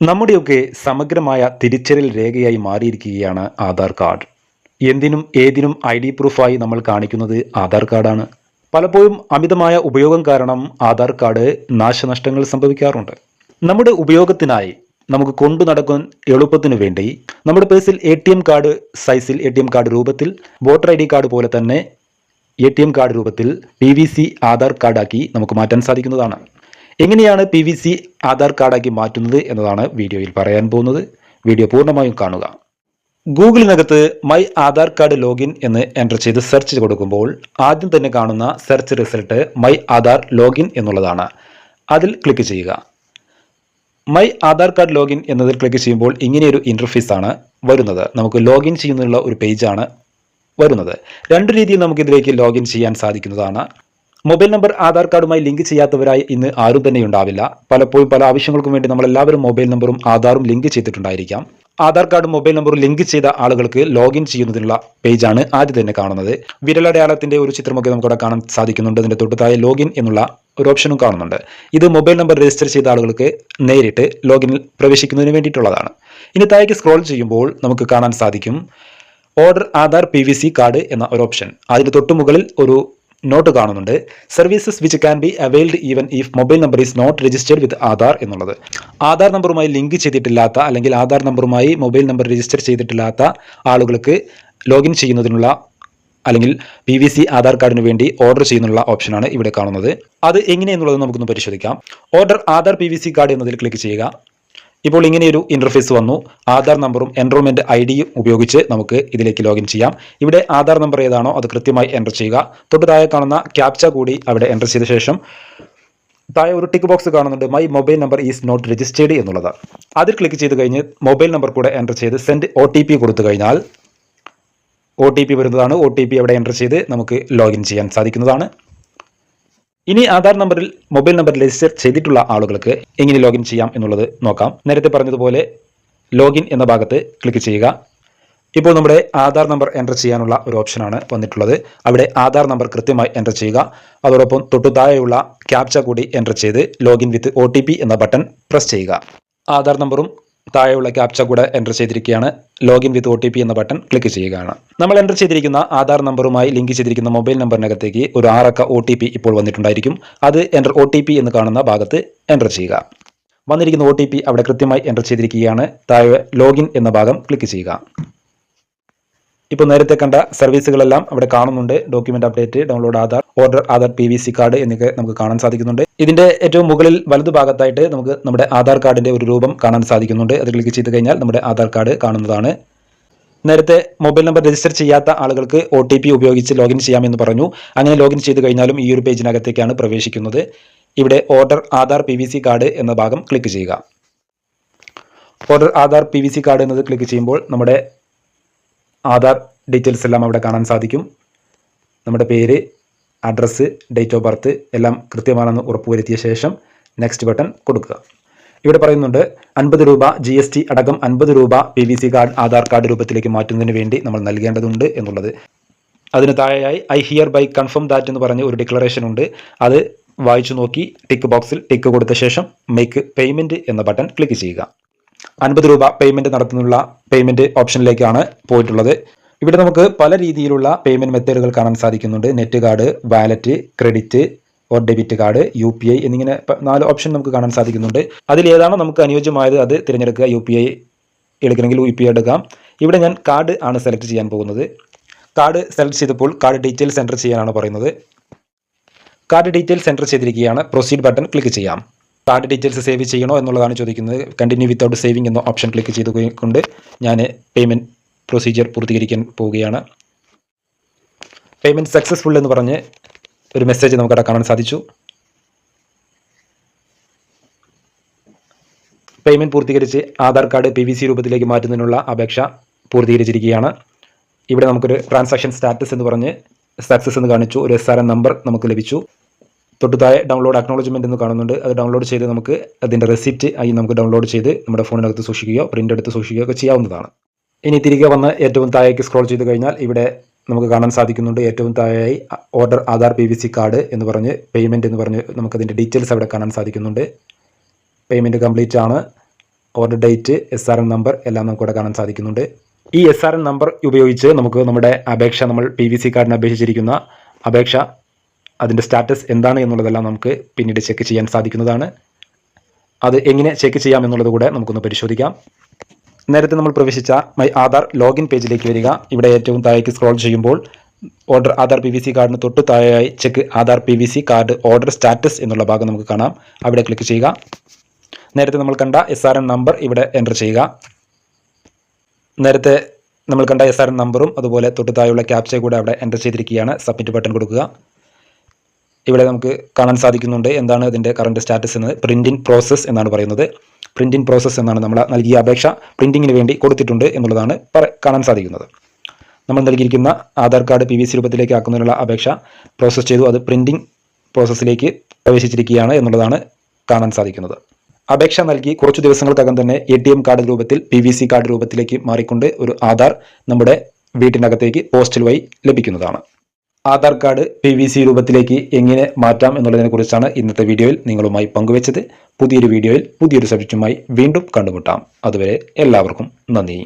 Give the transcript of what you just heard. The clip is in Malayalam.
നമ്മുടെയൊക്കെ സമഗ്രമായ തിരിച്ചറിയൽ രേഖയായി മാറിയിരിക്കുകയാണ് ആധാർ കാർഡ്. എന്തിനും ഏതിനും ഐ ഡി പ്രൂഫായി നമ്മൾ കാണിക്കുന്നത് ആധാർ കാർഡാണ്. പലപ്പോഴും അമിതമായ ഉപയോഗം കാരണം ആധാർ കാർഡ് നാശനഷ്ടങ്ങൾ സംഭവിക്കാറുണ്ട്. നമ്മുടെ ഉപയോഗത്തിനായി നമുക്ക് കൊണ്ടു നടക്കാൻ എളുപ്പത്തിനു വേണ്ടി നമ്മുടെ പേഴ്സിൽ എ ടി എം കാർഡ് സൈസിൽ എ ടി എം കാർഡ് രൂപത്തിൽ വോട്ടർ ഐ ഡി കാർഡ് പോലെ തന്നെ എ ടി എം കാർഡ് രൂപത്തിൽ പി വി സി ആധാർ കാർഡാക്കി നമുക്ക് മാറ്റാൻ സാധിക്കുന്നതാണ്. എങ്ങനെയാണ് പി വി സി ആധാർ കാർഡാക്കി മാറ്റുന്നത് എന്നതാണ് വീഡിയോയിൽ പറയാൻ പോകുന്നത്. വീഡിയോ പൂർണമായും കാണുക. ഗൂഗിളിനകത്ത് മൈ ആധാർ കാർഡ് ലോഗിൻ എന്ന് എന്റർ ചെയ്ത് സെർച്ച് കൊടുക്കുമ്പോൾ ആദ്യം തന്നെ കാണുന്ന search result my Aadhaar login എന്നുള്ളതാണ്. അതിൽ ക്ലിക്ക് ചെയ്യുക. മൈ ആധാർ കാർഡ് ലോഗിൻ എന്നതിൽ ക്ലിക്ക് ചെയ്യുമ്പോൾ ഇങ്ങനെയൊരു ആണ് വരുന്നത്. നമുക്ക് ലോഗിൻ ചെയ്യുന്നതിനുള്ള ഒരു പേജാണ് വരുന്നത്. രണ്ട് രീതിയിൽ നമുക്കിതിലേക്ക് ലോഗിൻ ചെയ്യാൻ സാധിക്കുന്നതാണ്. മൊബൈൽ നമ്പർ ആധാർ കാർഡുമായി ലിങ്ക് ചെയ്യാത്തവരായി ഇന്ന് ആരും തന്നെ ഉണ്ടാവില്ല പലപ്പോഴും പല ആവശ്യങ്ങൾക്കും വേണ്ടി നമ്മൾ എല്ലാവരും മൊബൈൽ നമ്പറും ആധാറും ലിങ്ക് ചെയ്തിട്ടുണ്ടായിരിക്കാം. ആധാർ കാർഡും മൊബൈൽ നമ്പറും ലിങ്ക് ചെയ്ത ആളുകൾക്ക് ലോഗിൻ ചെയ്യുന്നതിനുള്ള പേജാണ് ആദ്യം തന്നെ കാണുന്നത്. വിരലടയാളത്തിന്റെ ഒരു ചിത്രമൊക്കെ നമുക്കവിടെ കാണാൻ സാധിക്കുന്നുണ്ട്. അതിന്റെ തൊട്ടുതായ ലോഗിൻ എന്നുള്ള ഒരു ഓപ്ഷനും കാണുന്നുണ്ട്. ഇത് മൊബൈൽ നമ്പർ രജിസ്റ്റർ ചെയ്ത ആളുകൾക്ക് നേരിട്ട് ലോഗിനിൽ പ്രവേശിക്കുന്നതിന് വേണ്ടിയിട്ടുള്ളതാണ്. ഇനി താഴേക്ക് സ്ക്രോൾ ചെയ്യുമ്പോൾ നമുക്ക് കാണാൻ സാധിക്കും. ഓർഡർ ആധാർ പി കാർഡ് എന്ന ഒരു ഓപ്ഷൻ. അതിന് തൊട്ടുമുകളിൽ ഒരു നോട്ട് കാണുന്നുണ്ട്. Services which can be availed even if mobile number is not registered with Aadhaar എന്നുള്ളത്. ആധാർ നമ്പറുമായി ലിങ്ക് ചെയ്തിട്ടില്ലാത്ത അല്ലെങ്കിൽ ആധാർ നമ്പറുമായി മൊബൈൽ നമ്പർ രജിസ്റ്റർ ചെയ്തിട്ടില്ലാത്ത ആളുകൾക്ക് ലോഗിൻ ചെയ്യുന്നതിനുള്ള അല്ലെങ്കിൽ പി വി സി ആധാർ കാർഡിന് വേണ്ടി ഓർഡർ ചെയ്യുന്നുള്ള ഓപ്ഷനാണ് ഇവിടെ കാണുന്നത്. അത് എങ്ങനെയെന്നുള്ളത് നമുക്കൊന്ന് പരിശോധിക്കാം. Order Aadhaar P V C card എന്നതിൽ ക്ലിക്ക് ചെയ്യുക. ഇപ്പോൾ ഇങ്ങനെയൊരു ഇന്റർഫേസ് വന്നു. ആധാർ നമ്പറും എൻറോൾമെന്റ് ഐ ഡിയും ഉപയോഗിച്ച് നമുക്ക് ഇതിലേക്ക് ലോഗിൻ ചെയ്യാം. ഇവിടെ ആധാർ നമ്പർ ഏതാണോ അത് കൃത്യമായി എന്റർ ചെയ്യുക. തൊട്ട് താഴെ കാണുന്ന ക്യാപ്ച കൂടി അവിടെ എന്റർ ചെയ്ത ശേഷം താഴെ ഒരു ടിക്ക് ബോക്സ് കാണുന്നുണ്ട്. My mobile number is not registered എന്നുള്ളത്. അതിൽ ക്ലിക്ക് ചെയ്ത് കഴിഞ്ഞ് മൊബൈൽ നമ്പർ കൂടെ എന്റർ ചെയ്ത് സെൻഡ് ഒ ടി പി കൊടുത്തു കഴിഞ്ഞാൽ ഒ ടി പി വരുന്നതാണ്. ഒ ടി പി അവിടെ എന്റർ ചെയ്ത് നമുക്ക് ലോഗിൻ ചെയ്യാൻ സാധിക്കുന്നതാണ്. ഇനി ആധാർ നമ്പറിൽ മൊബൈൽ നമ്പർ രജിസ്റ്റർ ചെയ്തിട്ടുള്ള ആളുകൾക്ക് എങ്ങനെ ലോഗിൻ ചെയ്യാം എന്നുള്ളത് നോക്കാം. നേരത്തെ പറഞ്ഞതുപോലെ ലോഗിൻ എന്ന ഭാഗത്ത് ക്ലിക്ക് ചെയ്യുക. ഇപ്പോൾ നമ്മുടെ ആധാർ നമ്പർ എന്റർ ചെയ്യാനുള്ള ഒരു ഓപ്ഷനാണ് വന്നിട്ടുള്ളത്. അവിടെ ആധാർ നമ്പർ കൃത്യമായി എന്റർ ചെയ്യുക. അതോടൊപ്പം തൊട്ടു താഴെയുള്ള ക്യാപ്ച കൂടി എന്റർ ചെയ്ത് ലോഗിൻ വിത്ത് ഒ എന്ന ബട്ടൺ പ്രസ് ചെയ്യുക. ആധാർ നമ്പറും താഴെയുള്ള ക്യാപ്ച കൂടെ എന്റർ ചെയ്തിരിക്കുകയാണ്. Login with O T P എന്ന ബട്ടൺ ക്ലിക്ക് ചെയ്യുകയാണ്. നമ്മൾ എന്റർ ചെയ്തിരിക്കുന്ന ആധാർ നമ്പറുമായി ലിങ്ക് ചെയ്തിരിക്കുന്ന മൊബൈൽ നമ്പറിനകത്തേക്ക് ഒരു ആറക്ക ഒ ടി പി ഇപ്പോൾ വന്നിട്ടുണ്ടായിരിക്കും. അത് എന്റർ ഒ ടി പി എന്ന് കാണുന്ന ഭാഗത്ത് എന്റർ ചെയ്യുക. വന്നിരിക്കുന്ന ഒ ടി പി അവിടെ കൃത്യമായി എന്റർ ചെയ്തിരിക്കുകയാണ്. താഴെ ലോഗിൻ എന്ന ഭാഗം ക്ലിക്ക് ചെയ്യുക. ഇപ്പോൾ നേരത്തെ കണ്ട സർവീസുകളെല്ലാം അവിടെ കാണുന്നുണ്ട്. Document update download Aadhaar order Aadhaar P V C card എന്നൊക്കെ നമുക്ക് കാണാൻ സാധിക്കുന്നുണ്ട്. ഇതിന്റെ ഏറ്റവും മുകളിൽ വലതു ഭാഗത്തായിട്ട് നമുക്ക് നമ്മുടെ ആധാർ കാർഡിന്റെ ഒരു രൂപം കാണാൻ സാധിക്കുന്നുണ്ട്. അത് ക്ലിക്ക് ചെയ്ത് കഴിഞ്ഞാൽ നമ്മുടെ ആധാർ കാർഡ് കാണുന്നതാണ്. നേരത്തെ മൊബൈൽ നമ്പർ രജിസ്റ്റർ ചെയ്യാത്ത ആളുകൾക്ക് ഒ ടി പി ഉപയോഗിച്ച് ലോഗിൻ ചെയ്യാമെന്ന് പറഞ്ഞു. അങ്ങനെ ലോഗിൻ ചെയ്ത് കഴിഞ്ഞാലും ഈ ഒരു പേജിനകത്തേക്കാണ് പ്രവേശിക്കുന്നത്. ഇവിടെ order Aadhaar P V C card എന്ന ഭാഗം ക്ലിക്ക് ചെയ്യുക. Order Aadhaar P V C card എന്നത് ക്ലിക്ക് ചെയ്യുമ്പോൾ നമ്മുടെ ആധാർ ഡീറ്റെയിൽസ് എല്ലാം അവിടെ കാണാൻ സാധിക്കും. നമ്മുടെ പേര് അഡ്രസ്സ് ഡേറ്റ് ഓഫ് ബർത്ത് എല്ലാം കൃത്യമാണെന്ന് ഉറപ്പുവരുത്തിയ ശേഷം നെക്സ്റ്റ് ബട്ടൺ കൊടുക്കുക. ഇവിടെ പറയുന്നുണ്ട് അൻപത് രൂപ ജി എസ് ടി അടക്കം അൻപത് രൂപ P V C card Aadhaar card രൂപത്തിലേക്ക് മാറ്റുന്നതിന് വേണ്ടി നമ്മൾ നൽകേണ്ടതുണ്ട് എന്നുള്ളത്. അതിന് താഴെയായി I hereby confirm that എന്ന് പറഞ്ഞ് ഒരു ഡിക്ലറേഷൻ ഉണ്ട്. അത് വായിച്ചു നോക്കി ടിക്ക് ബോക്സിൽ ടിക്ക് കൊടുത്ത ശേഷം മേക്ക് പേയ്മെന്റ് എന്ന ബട്ടൺ ക്ലിക്ക് ചെയ്യുക. അൻപത് രൂപ പേയ്മെന്റ് നടത്തുന്നുള്ള പേയ്മെന്റ് ഓപ്ഷനിലേക്കാണ് പോയിട്ടുള്ളത്. ഇവിടെ നമുക്ക് പല രീതിയിലുള്ള പേയ്മെന്റ് മെത്തേഡുകൾ കാണാൻ സാധിക്കുന്നുണ്ട്. Net card wallet credit or debit card U P I എന്നിങ്ങനെ നാല് ഓപ്ഷൻ നമുക്ക് കാണാൻ സാധിക്കുന്നുണ്ട്. അതിൽ ഏതാണോ നമുക്ക് അനുയോജ്യമായത് അത് തിരഞ്ഞെടുക്കുക യു പി ഐ എടുക്കണമെങ്കിൽ യു പി ഐ എടുക്കാം. ഇവിടെ ഞാൻ കാർഡ് ആണ് സെലക്ട് ചെയ്യാൻ പോകുന്നത്. കാർഡ് സെലക്ട് ചെയ്തപ്പോൾ കാർഡ് ഡീറ്റെയിൽസ് എന്റർ ചെയ്യാനാണ് പറയുന്നത്. കാർഡ് ഡീറ്റെയിൽസ് എന്റർ ചെയ്തിരിക്കുകയാണ്. പ്രൊസീഡ് ബട്ടൺ ക്ലിക്ക് ചെയ്യാം. കാർഡ് ഡീറ്റെയിൽസ് സേവ് ചെയ്യണോ എന്നുള്ളതാണ് ചോദിക്കുന്നത്. കണ്ടിന്യൂ വിത്തൗട്ട് സേവിങ് എന്ന ഓപ്ഷൻ ക്ലിക്ക് ചെയ്ത് കൊണ്ട് ഞാൻ പേയ്മെന്റ് പ്രൊസീജിയർ പൂർത്തീകരിക്കാൻ പോവുകയാണ്. പേയ്മെന്റ് സക്സസ്ഫുൾ എന്ന് പറഞ്ഞ് ഒരു മെസ്സേജ് നമുക്കവിടെ കാണാൻ സാധിച്ചു. പേയ്മെന്റ് പൂർത്തീകരിച്ച് ആധാർ കാർഡ് പി രൂപത്തിലേക്ക് മാറ്റുന്നതിനുള്ള അപേക്ഷ പൂർത്തീകരിച്ചിരിക്കുകയാണ്. ഇവിടെ നമുക്കൊരു ട്രാൻസാക്ഷൻ സ്റ്റാറ്റസ് എന്ന് പറഞ്ഞ് സക്സസ് എന്ന് കാണിച്ചു. ഒരു എസ് നമ്പർ നമുക്ക് ലഭിച്ചു. തൊട്ട് താഴെ ഡൗൺലോഡ് അക്നോളജ്മെന്റ് എന്ന് കാണുന്നുണ്ട്. അത് ഡൗൺലോഡ് ചെയ്ത് നമുക്ക് അതിന്റെ റെസിപ്റ്റ് ആയി നമുക്ക് ഡൗൺലോഡ് ചെയ്ത് നമ്മുടെ ഫോണിനകത്ത് സൂക്ഷിക്കുകയോ പ്രിന്റ് എടുത്ത് സൂക്ഷിക്കുകയോ ഒക്കെ ചെയ്യാവുന്നതാണ്. ഇനി തിരികെ വന്ന് ഏറ്റവും താഴേക്ക് സ്ക്രോൾ ചെയ്ത് കഴിഞ്ഞാൽ ഇവിടെ നമുക്ക് കാണാൻ സാധിക്കുന്നുണ്ട് ഏറ്റവും താഴെയായി order Aadhaar P V C card എന്ന് പറഞ്ഞ് പേയ്മെന്റ് എന്ന് പറഞ്ഞ് നമുക്കതിന്റെ ഡീറ്റെയിൽസ് അവിടെ കാണാൻ സാധിക്കുന്നുണ്ട്. പേയ്മെന്റ് കംപ്ലീറ്റ് ആണ്. Order date S R N number എല്ലാം നമുക്കിവിടെ കാണാൻ സാധിക്കുന്നുണ്ട്. ഈ എസ് ആർ എൻ നമ്പർ ഉപയോഗിച്ച് നമുക്ക് നമ്മുടെ അപേക്ഷ നമ്മൾ പി വി സി കാർഡിന് അപേക്ഷിച്ചിരിക്കുന്ന അപേക്ഷ അതിന്റെ സ്റ്റാറ്റസ് എന്താണ് എന്നുള്ളതെല്ലാം നമുക്ക് പിന്നീട് ചെക്ക് ചെയ്യാൻ സാധിക്കുന്നതാണ്. അത് എങ്ങനെ ചെക്ക് ചെയ്യാം എന്നുള്ളത് കൂടെ നമുക്കൊന്ന് പരിശോധിക്കാം. നേരത്തെ നമ്മൾ പ്രവേശിച്ച മൈ ആധാർ ലോഗിൻ പേജിലേക്ക് വരിക. ഇവിടെ ഏറ്റവും താഴേക്ക് സ്ക്രോൾ ചെയ്യുമ്പോൾ order Aadhaar P V C കാർഡിന് തൊട്ട് താഴെയായി check Aadhaar P V C card order status എന്നുള്ള ഭാഗം നമുക്ക് കാണാം. അവിടെ ക്ലിക്ക് ചെയ്യുക. നേരത്തെ നമ്മൾ കണ്ട എസ് ആർ എൻ നമ്പർ ഇവിടെ എന്റർ ചെയ്യുക. നേരത്തെ നമ്മൾ കണ്ട എസ് ആർ എൻ നമ്പറും അതുപോലെ തൊട്ട് താഴെയുള്ള ക്യാപ്ച കൂടെ അവിടെ എന്റർ ചെയ്തിരിക്കുകയാണ്. സബ്മിറ്റ് ബട്ടൺ കൊടുക്കുക. ഇവിടെ നമുക്ക് കാണാൻ സാധിക്കുന്നുണ്ട്. എന്താണ് ഇതിന്റെ കറണ്ട് സ്റ്റാറ്റസ് എന്ന്? പ്രിന്റിംഗ് പ്രോസസ്സ് എന്നാണ് പറയുന്നത്. പ്രിന്റിംഗ് പ്രോസസ്സ് എന്നാണ് നമ്മൾ നൽകിയ അപേക്ഷ. പ്രിന്റിങ്ങിന് വേണ്ടി കൊടുത്തിട്ടുണ്ട് എന്നുള്ളതാണ് കാണാൻ സാധിക്കുന്നത്. നമ്മൾ നൽകിയിരിക്കുന്ന Aadhaar card P V C രൂപത്തിലേക്ക് ആക്കുന്നതിനുള്ള അപേക്ഷ പ്രോസസ്സ് ചെയ്തു. അത് പ്രിന്റിംഗ് പ്രോസസ്സിലേക്ക് പ്രവേശിച്ചിരിക്കുകയാണ് എന്നുള്ളതാണ് കാണാൻ സാധിക്കുന്നത്. അപേക്ഷ നൽകി കുറച്ച് ദിവസങ്ങൾക്കകം തന്നെ എ ടി എം കാർഡ് രൂപത്തിൽ പി വി സി കാർഡ് രൂപത്തിലേക്ക് മാറിക്കൊണ്ട് ഒരു ആധാർ നമ്മുടെ വീട്ടിനകത്തേക്ക് പോസ്റ്റൽ വഴി ലഭിക്കുന്നതാണ്. Aadhaar card P V C രൂപത്തിലേക്ക് എങ്ങനെ മാറ്റാം എന്നുള്ളതിനെ കുറിച്ചാണ് ഇന്നത്തെ വീഡിയോയിൽ നിങ്ങളുമായി പങ്കുവച്ചത്. പുതിയൊരു വീഡിയോയിൽ പുതിയൊരു സബ്ജക്റ്റുമായി വീണ്ടും കണ്ടുമുട്ടാം. അതുവരെ എല്ലാവർക്കും നന്ദി.